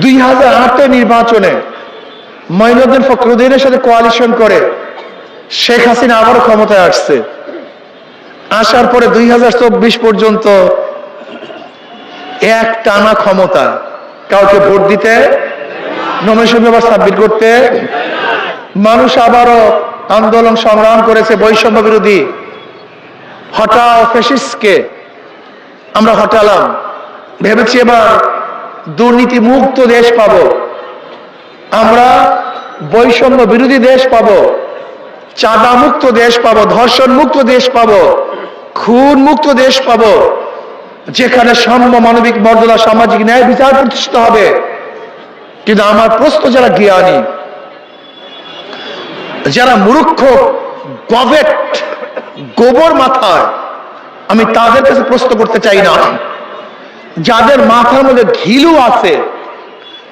দুই হাজার আটের নির্বাচনে মঈনুদ্দিন ফখরুদ্দিনের সাথে কোয়ালিশন করে শেখ হাসিনা আবারও ক্ষমতায় আসছে। আসার পরে দুই হাজার চব্বিশ পর্যন্ত এক টানা ক্ষমতা। কাউকে ভোট দিতে পেপার সাবমিট করতে, মানুষ আবারও আন্দোলন সংগ্রাম করেছে বৈষম্য বিরোধী। হটাও ফেসিসকে আমরা হটালাম। ভেবেছি এবার দুর্নীতি মুক্ত দেশ পাব। আমরা বৈষম্য বিরোধী দেশ পাব। চাঁদা মুক্ত দেশ পাব ধর্ষণ মুক্ত দেশ পাব খুন মুক্ত দেশ পাব, যেখানে সাম্য মানবিক মর্যাদা, সামাজিক ন্যায় বিচার প্রতিষ্ঠিত হবে। কিন্তু আমার প্রশ্ন, যারা জ্ঞানী, যারা মূর্খ গভেট গোবর মাথায়, আমি তাদের কাছে প্রশ্ন করতে চাই না। যাদের মাথার মধ্যে ঘিলু আছে,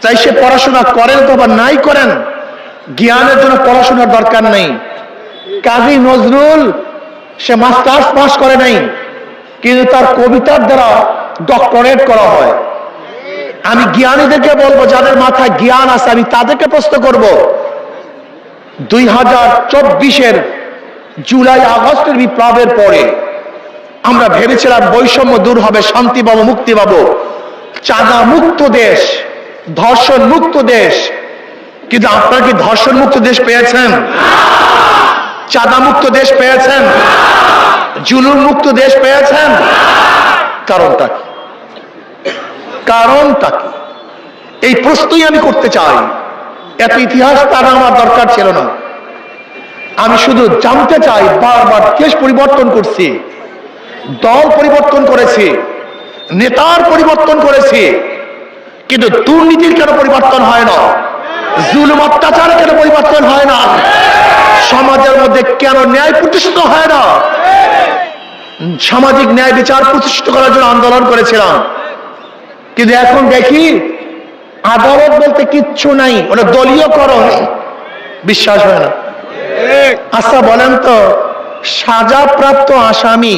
চাই সে পড়াশোনা করেন অথবা নাই করেন, জ্ঞানের জন্য পড়াশোনার দরকার নেই। কাজী নজরুল, সে মাস্টার্স পাস করে নাই, কিন্তু তার কবিতার দ্বারা ডক্টরেট করা হয়। আমি জ্ঞানীদেরকে বলব, যাদের মাথায় জ্ঞান আছে, আমি তাদেরকে প্রশ্ন করব। দুই হাজার চব্বিশের জুলাই আগস্টের বিপ্লবের পরে আমরা ভেবেছিলাম বৈষম্য দূর হবে, শান্তি পাবো, মুক্তি পাবো। চাঁদা মুক্ত দেশ, ধর্ষণ মুক্ত দেশ। কিন্তু আপনারা কি ধর্ষণ মুক্ত দেশ পেয়েছেন? চাঁদা মুক্ত দেশ পেয়েছেন? জুলুম মুক্ত দেশ পেয়েছেন? কারণটা কি? কারণটা কি? এই প্রশ্নই আমি করতে চাই। এত ইতিহাস তার আমার দরকার ছিল না। আমি শুধু জানতে চাই, বারবার দেশ পরিবর্তন করছি। দল পরিবর্তন করেছি নেতার পরিবর্তন করেছি কিন্তু দুর্নীতির কেন পরিবর্তন হয় না? জুলুম অত্যাচার কেন পরিবর্তন হয় না? সমাজের মধ্যে কেন ন্যায় প্রতিষ্ঠিত হয় না? সামাজিক ন্যায় বিচার প্রতিষ্ঠিত করার জন্য আন্দোলন করেছিলাম। কিন্তু এখন দেখি আদালত বলতে কিচ্ছু নাই ওটা দলীয়করণ বিশ্বাস হয় না। আচ্ছা বলেন তো সাজাপ্রাপ্ত আসামি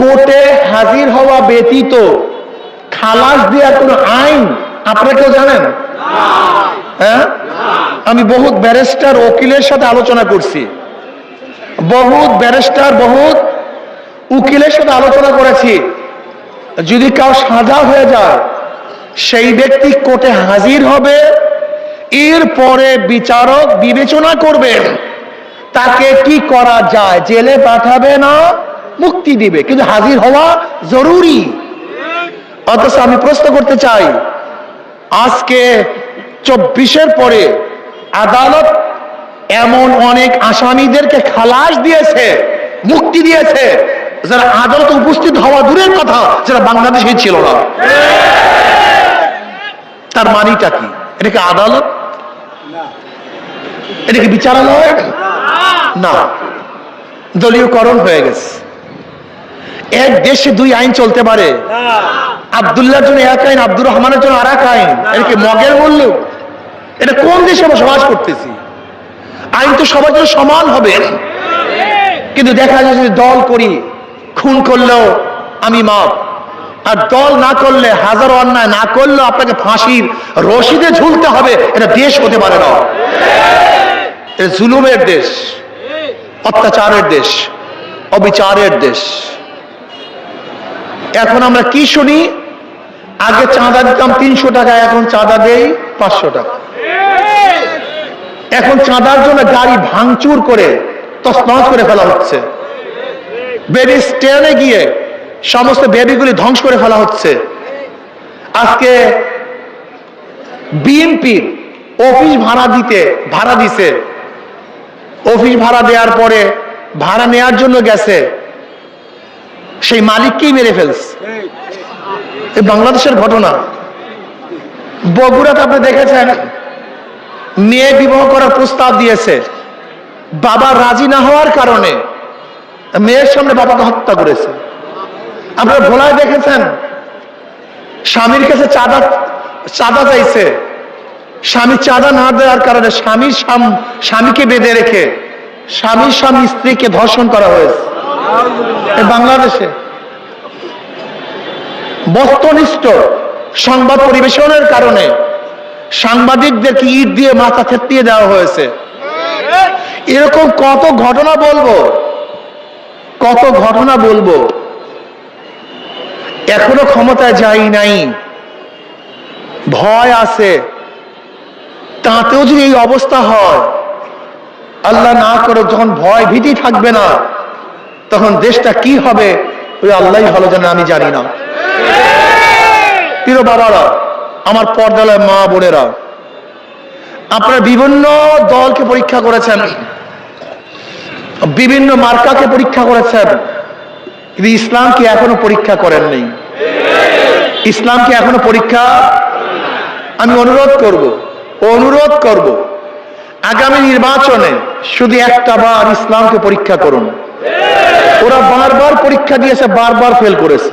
কোর্টে হাজির হওয়া ব্যতীত খালাস দেওয়ার কোনো আইন আপনারা কেউ জানেন? হ্যাঁ? আমি বহুত ব্যারিস্টার উকিলের সাথে আলোচনা করছি। বহুত ব্যারিস্টার, বহুত উকিলের সাথে আলোচনা করেছি। যদি কাউ সাজা হয়ে যায়, সেই ব্যক্তি কোর্টে হাজির হবে, এরপরে বিচারক বিবেচনা করবেন, তাকে কি করা যায়, জেলে পাঠাবে না মুক্তি দিবে, কিন্তু হাজির হওয়া জরুরি। অথচ আমি প্রশ্ন করতে চাই, আজকে চব্বিশের পরে আদালত এমন অনেক আসামিদেরকে খালাস দিয়েছে, মুক্তি দিয়েছে, যারা আদালতে উপস্থিত হওয়া দূরের কথা, যারা বাংলাদেশে ছিল না। তার মানিটা কি? এটা কি আদালত? এটা কি বিচারালয়? না। দলীয়করণ হয়ে গেছে। এক দেশে দুই আইন চলতে পারে। আবদুল্লাহর জন্য এক আইন আব্দুর রহমানের জন্য আর এক আইন এটা কি মগের মূল্য? এটা কোন দেশে বসবাস করতেছি? আইন তো সবার জন্য সমান হবে। কিন্তু দেখা যায় যদি দল করি খুন করলেও আমি মাপ আর দল না করলে হাজারো অন্যায় না করলেও আপনাকে ফাঁসির রশিদে ঝুলতে হবে এটা দেশ হতে পারে না। এটা জুলুমের দেশ অত্যাচারের দেশ অবিচারের দেশ। এখন আমরা কি শুনি? আগে চাঁদা দিতাম তিনশো টাকা, এখন চাঁদা দেই পাঁচশো টাকা। এখন চাঁদার জন্য গাড়ি ভাঙচুর করে তসনস করে ফেলা হচ্ছে। বেবি স্টেনে গিয়ে সমস্ত বেবিগুলি ধ্বংস করে ফেলা হচ্ছে। আজকে বিএনপির অফিস ভাড়া দিতে, ভাড়া দিছে। অফিস ভাড়া দেওয়ার পরে ভাড়া নেয়ার জন্য গেছে। সেই মালিককেই মেরে ফেলছে। এই বাংলাদেশের ঘটনা। বগুড়াতে আপনি দেখেছেন, মেয়ে বিবাহ করার প্রস্তাব দিয়েছে। বাবা রাজি না হওয়ার কারণে মেয়ের সামনে বাবাকে হত্যা করেছে। আপনারা ভোলায় দেখেছেন, স্বামীর কাছে চাঁদা চাঁদা চাইছে। স্বামী চাঁদা না দেওয়ার কারণে স্বামীর স্বামীকে বেঁধে রেখে স্বামীর স্বামী স্ত্রীকে ধর্ষণ করা হয়েছে। বাংলাদেশে বস্তুনিষ্ঠ সংবাদ পরিবেশনের কারণে সাংবাদিকদেরকে ইট দিয়ে মাথা থেতিয়ে দেওয়া হয়েছে? এরকম কত ঘটনা বলব? কত ঘটনা বলব? এখনও ক্ষমতায় যাই নাই। ভয় আছে। তাতেও যদি এই অবস্থা হয়, আল্লাহ না করে যখন ভয় ভীতি থাকবে না। তখন দেশটা কি হবে, ওই আল্লাহ ভালো জানে, আমি জানি না। প্রিয় বাবারা, আমার পর্দালয় মা বোনেরা, আপনারা বিভিন্ন দলকে পরীক্ষা করেছেন, বিভিন্ন মার্কাকে পরীক্ষা করেছেন, কিন্তু ইসলামকে এখনও পরীক্ষা করেননি ইসলামকে এখনও পরীক্ষা আমি অনুরোধ করব অনুরোধ করব, আগামী নির্বাচনে শুধু একটা বার ইসলামকে পরীক্ষা করুন। ওরা বারবার পরীক্ষা দিয়েছে, বারবার ফেল করেছে।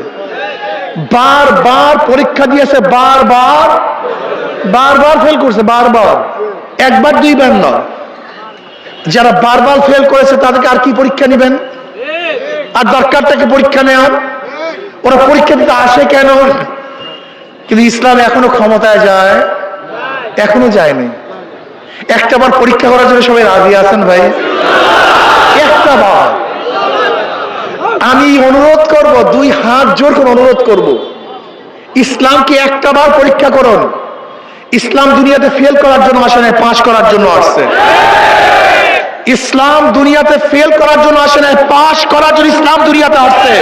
বারবার পরীক্ষা দিয়েছে, বারবার বারবার ফেল করছে, বারবার। একবার, দুইবার নয় যারা বারবার ফেল করেছে, তাদেরকে আর কি পরীক্ষা নেবেন? আর দরকারটাকে পরীক্ষা নেওয়ার। ওরা পরীক্ষা দিতে আসে কেন? কিন্তু ইসলাম এখনও ক্ষমতায় যায়, এখনও যায়নি। একটা বার পরীক্ষা করার জন্য সবাই রাজি আছেন ভাই? একটা বার আমি অনুরোধ করব, দুই হাত জোর করে অনুরোধ করব। ইসলামকে একটা বার পরীক্ষা করুন। ইসলাম দুনিয়াতে ফেল করার জন্য আসে নাই পাশ করার জন্য আসছে। ইসলাম দুনিয়াতে ফেল করার জন্য আসে নাই পাশ করার জন্য ইসলাম দুনিয়াতে আসছে।